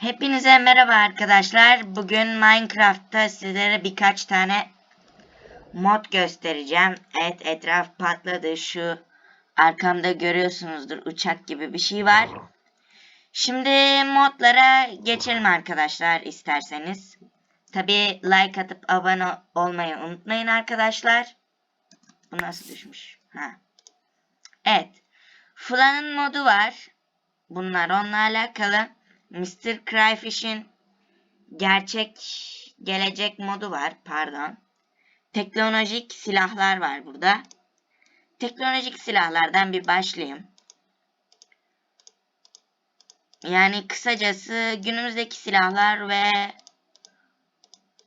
Hepinize merhaba arkadaşlar. Bugün Minecraft'ta sizlere birkaç tane mod göstereceğim. Evet etraf patladı. Şu arkamda görüyorsunuzdur uçak gibi bir şey var. Şimdi modlara geçelim arkadaşlar isterseniz. Tabi like atıp abone olmayı unutmayın arkadaşlar. Bu nasıl düşmüş? Ha. Evet. Flan'ın modu var. Bunlar onunla alakalı. Mr. Cryfish'in gerçek gelecek modu var. Pardon. Teknolojik silahlar var burada. Teknolojik silahlardan bir başlayayım. Yani kısacası günümüzdeki silahlar ve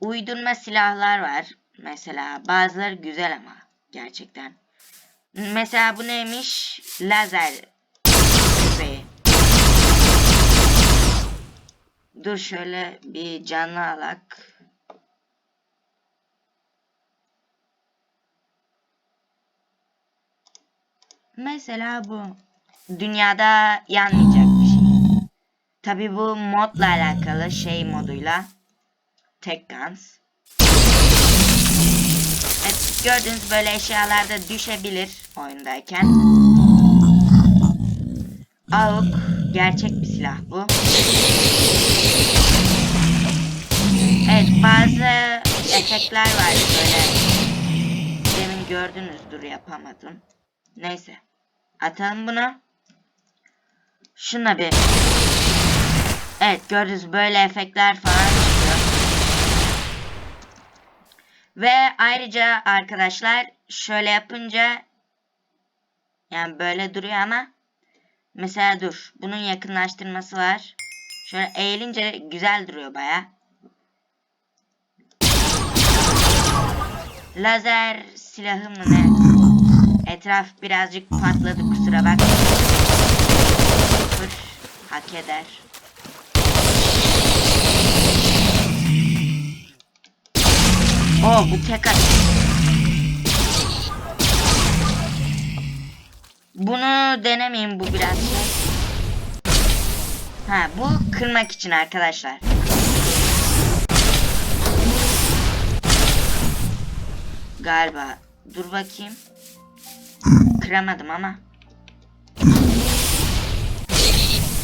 uydurma silahlar var. Mesela bazıları güzel ama gerçekten. Mesela bu neymiş? Lazer Dur şöyle bir canlı alak. Mesela bu. Dünyada yanmayacak bir şey. Tabi bu modla alakalı şey moduyla. Tek Guns. Evet, gördüğünüz böyle eşyalar da düşebilir oyundayken. AUK gerçek bir silah bu. Evet bazı efektler var böyle. Demin gördünüzdür yapamadım. Neyse. Atalım bunu. Şuna bir. Evet gördünüz böyle efektler falan çıkıyor. Ve ayrıca arkadaşlar şöyle yapınca yani böyle duruyor ama mesela dur bunun yakınlaştırması var. Şöyle eğilince güzel duruyor baya. Lazer silahı mı ne? Etraf birazcık patladı kusura bak. Sıfır hak eder. Oo bu tek at. Bunu denemeyeyim bu biraz. Ha bu kırmak için arkadaşlar. Galiba. Dur bakayım. Kıramadım ama.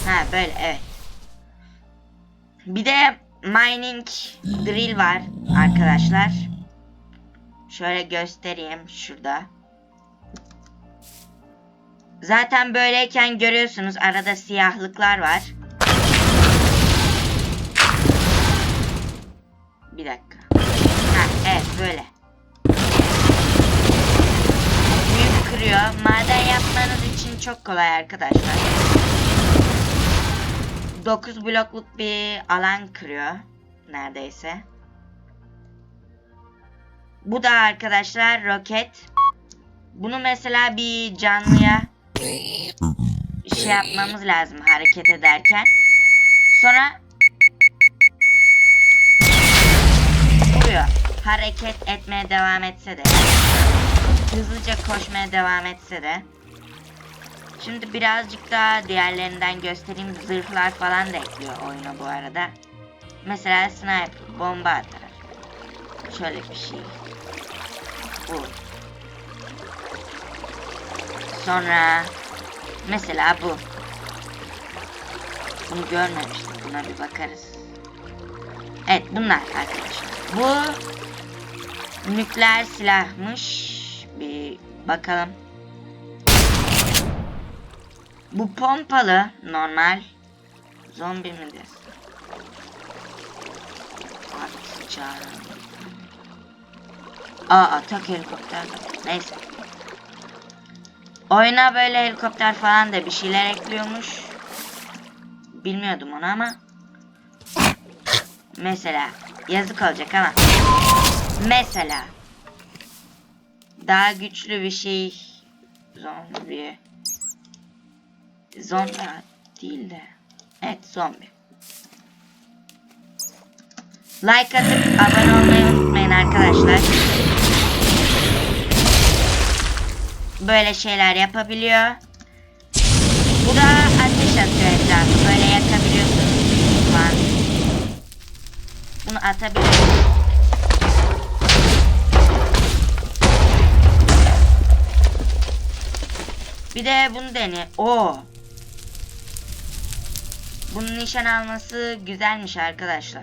Ha böyle evet. Bir de mining drill var arkadaşlar. Şöyle göstereyim şurada. Zaten böyleyken görüyorsunuz arada siyahlıklar var. Bir dakika. Ha evet böyle. Kırıyor. Maden yapmanız için çok kolay arkadaşlar. 9 blokluk bir alan kırıyor. Neredeyse. Bu da arkadaşlar roket. Bunu mesela bir canlıya şey yapmamız lazım hareket ederken. Sonra vuruyor. Hareket etmeye devam etse de. Hızlıca koşmaya devam etse de. Şimdi birazcık daha diğerlerinden göstereyim. Zırhlar falan da ekliyor oyuna bu arada. Mesela sniper, bomba atar. Şöyle bir şey. Bu. Sonra mesela bu. Bunu görmemiştim. Buna bir bakarız. Evet bunlar arkadaşlar. Bu nükleer silahmış. Bakalım. Bu pompalı normal. Zombi mi desin? Artık çağırın. Aa atak helikopter. Neyse. Oyuna böyle helikopter falan da bir şeyler ekliyormuş. Bilmiyordum onu ama. Mesela yazık olacak ama. Mesela daha güçlü bir şey. Zombi. Zombi değil de. Evet zombi. Like atıp abone olmayı unutmayın arkadaşlar. Böyle şeyler yapabiliyor. Bu da ateş atıyor etrafı. Böyle yakabiliyorsunuz. Falan atabiliriz. Bir de bunu dene. O. Bunun nişan alması güzelmiş arkadaşlar.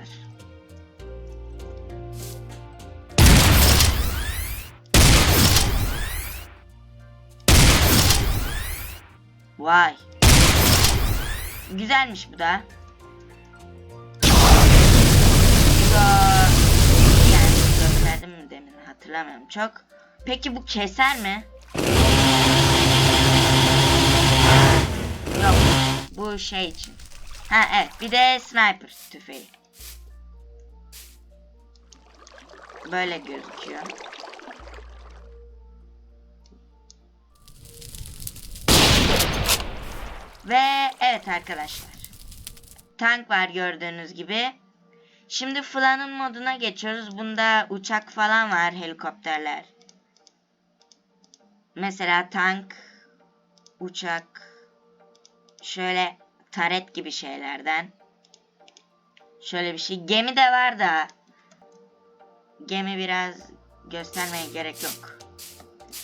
Vay. Güzelmiş bu da. Yani gösterdim mi demin hatırlamıyorum çok. Peki bu keser mi? Yok. Bu şey için. Ha evet. Bir de sniper tüfeği. Böyle gözüküyor. Ve evet arkadaşlar. Tank var gördüğünüz gibi. Şimdi Flan'ın moduna geçiyoruz. Bunda uçak falan var, helikopterler. Mesela tank, uçak, şöyle taret gibi şeylerden. Şöyle bir şey. Gemi de var da. Gemi biraz göstermeye gerek yok.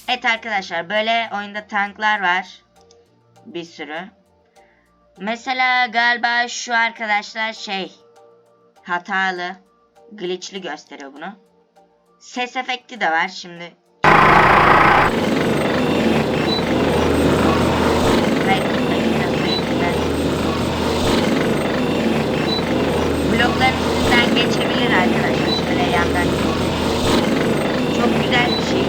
Evet arkadaşlar böyle oyunda tanklar var. Bir sürü. Mesela galiba şu arkadaşlar şey hatalı glitchli gösteriyor bunu. Ses efekti de var şimdi. Belki dakikası yetmez. Blokların üstünden geçebilir arkadaşlar. Şöyle yandan. Çok güzel bir şey.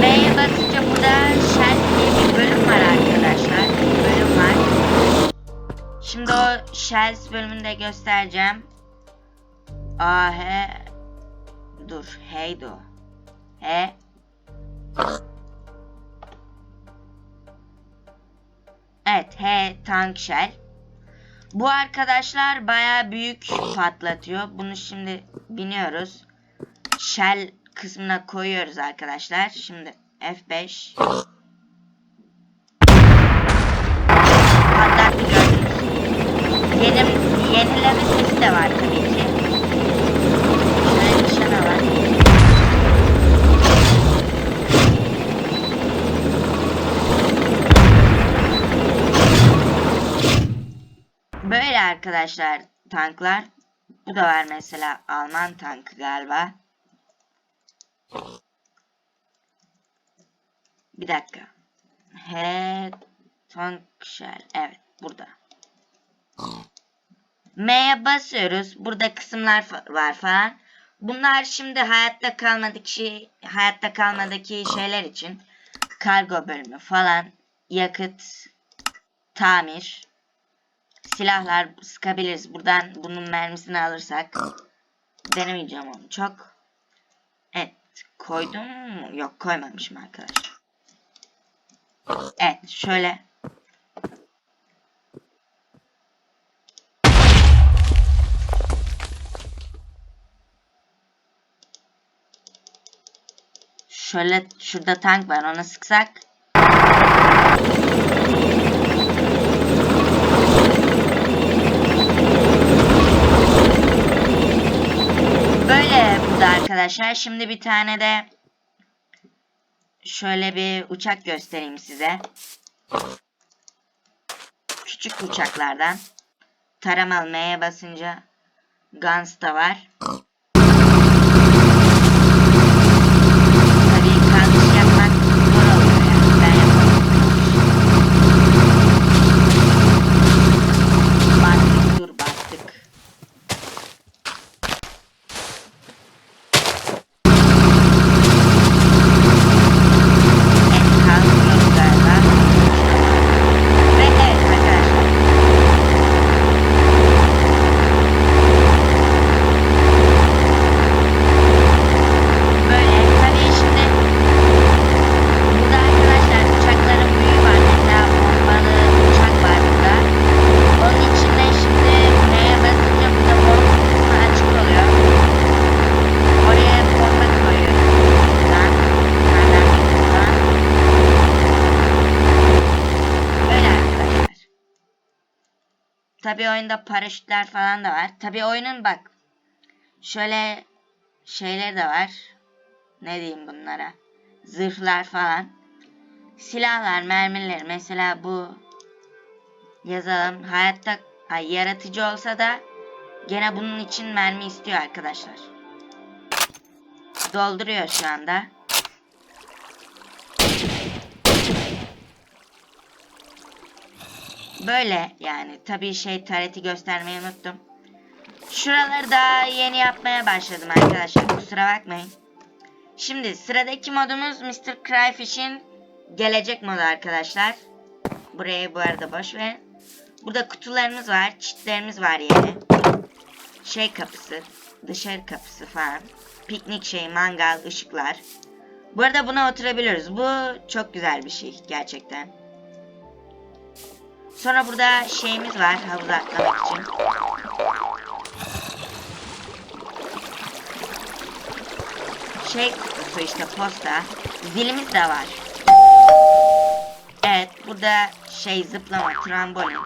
M'ye basınca burada Shell diye bir bölüm var arkadaşlar. Bir bölüm var. Şimdi o Shells bölümünü de göstereceğim. A he dur heydi o. He Evet H tank shell. Bu arkadaşlar baya büyük patlatıyor. Bunu şimdi biniyoruz. Shell kısmına koyuyoruz arkadaşlar. Şimdi F5 de var. Böyle arkadaşlar tanklar. Bu da var mesela Alman tankı galiba. Bir dakika. He tank shell. Evet burada. M'ye basıyoruz. Burada kısımlar var falan. Bunlar şimdi hayatta kalmadaki hayatta kalmadaki şeyler için kargo bölümü falan, yakıt, tamir, silahlar sıkabiliriz. Buradan bunun mermisini alırsak denemeyeceğim onu çok. Evet, koydum mu? Yok, koymamışım arkadaşlar. Evet, şöyle Şöyle şurada tank var ona sıksak. Böyle bu da arkadaşlar. Şimdi bir tane de şöyle bir uçak göstereyim size. Küçük uçaklardan. Taramalı M'ye basınca Guns da var. Tabii yanlış yapmak zor oluyor yani. Ben yapamam. Bastık dur bastık. Evet kalkıyoruz galiba. Ve evet arkadaşlar. Tabi oyunda paraşütler falan da var. Tabi oyunun bak şöyle şeyler de var. Ne diyeyim bunlara? Zırhlar falan. Silahlar, mermiler. Mesela bu yazalım. Hayatta ay, yaratıcı olsa da gene bunun için mermi istiyor arkadaşlar. Dolduruyor şu anda. Böyle yani. Tabii şey tareti göstermeyi unuttum. Şuraları da yeni yapmaya başladım arkadaşlar. Kusura bakmayın. Şimdi sıradaki modumuz Mr. Cryfish'in gelecek modu arkadaşlar. Burayı bu arada boş verin. Burada kutularımız var. Çitlerimiz var yine. Şey kapısı. Dışarı kapısı falan. Piknik şey, mangal, ışıklar. Bu arada buna oturabiliyoruz. Bu çok güzel bir şey gerçekten. Sonra burada şeyimiz var havuza atlamak için. Şey kutusu işte posta. Zilimiz de var. Evet burada şey zıplama trambolin.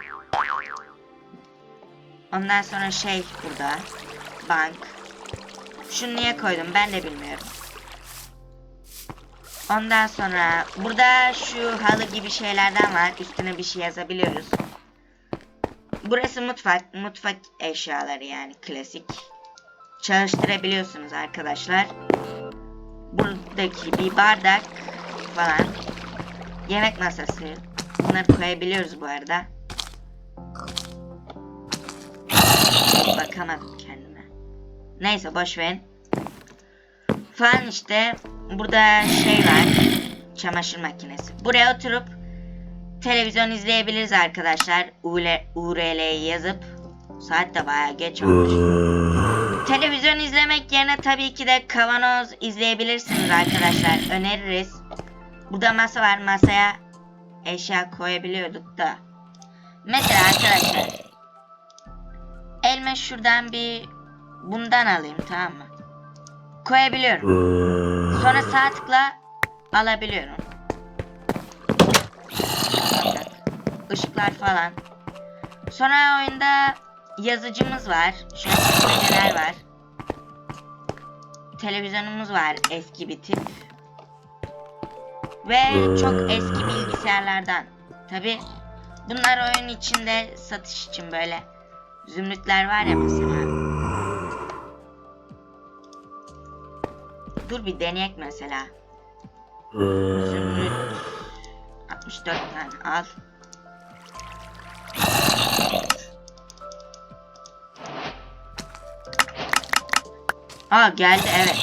Ondan sonra şey burada. Bank. Şunu niye koydum ben de bilmiyorum. Ondan sonra burada şu halı gibi şeylerden var. Üstüne bir şey yazabiliyoruz. Burası mutfak. Mutfak eşyaları yani klasik. Çalıştırabiliyorsunuz arkadaşlar. Buradaki bir bardak falan. Yemek masası. Bunları koyabiliyoruz bu arada. Bakamadım kendime. Neyse boş verin. Falan işte burada şey var. Çamaşır makinesi. Buraya oturup televizyon izleyebiliriz arkadaşlar. URL'yi yazıp saat de bayağı geç olmuş. Televizyon izlemek yerine tabii ki de kavanoz izleyebilirsiniz arkadaşlar. Öneririz. Burada masa var. Masaya eşya koyabiliyorduk da. Mesela arkadaşlar. Elime şuradan bir bundan alayım tamam mı? Koyabiliyorum. Sonra sağ tıkla alabiliyorum. Işıklar falan. Sonra oyunda yazıcımız var. Şöyle neler var. Televizyonumuz var eski bir tip. Ve çok eski bilgisayarlardan. Tabi bunlar oyun içinde satış için böyle zümrütler var ya mesela. Dur bir deneyek mesela. Zümrüt 64 tane al. Aa geldi evet.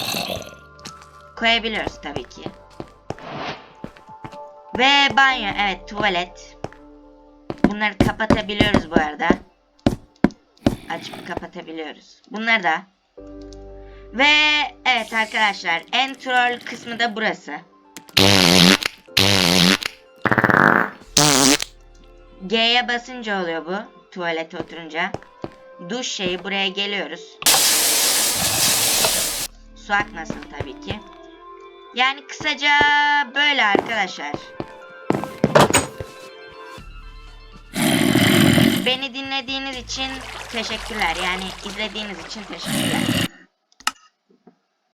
Koyabiliyoruz tabii ki. Ve banyo evet tuvalet. Bunları kapatabiliyoruz bu arada. Açıp kapatabiliyoruz. Bunları da. Ve evet arkadaşlar en troll kısmı da burası. G'ye basınca oluyor bu. Tuvalete oturunca. Duş şeyi buraya geliyoruz. Su akmasın tabii ki. Yani kısaca böyle arkadaşlar. Beni dinlediğiniz için teşekkürler. Yani izlediğiniz için teşekkürler.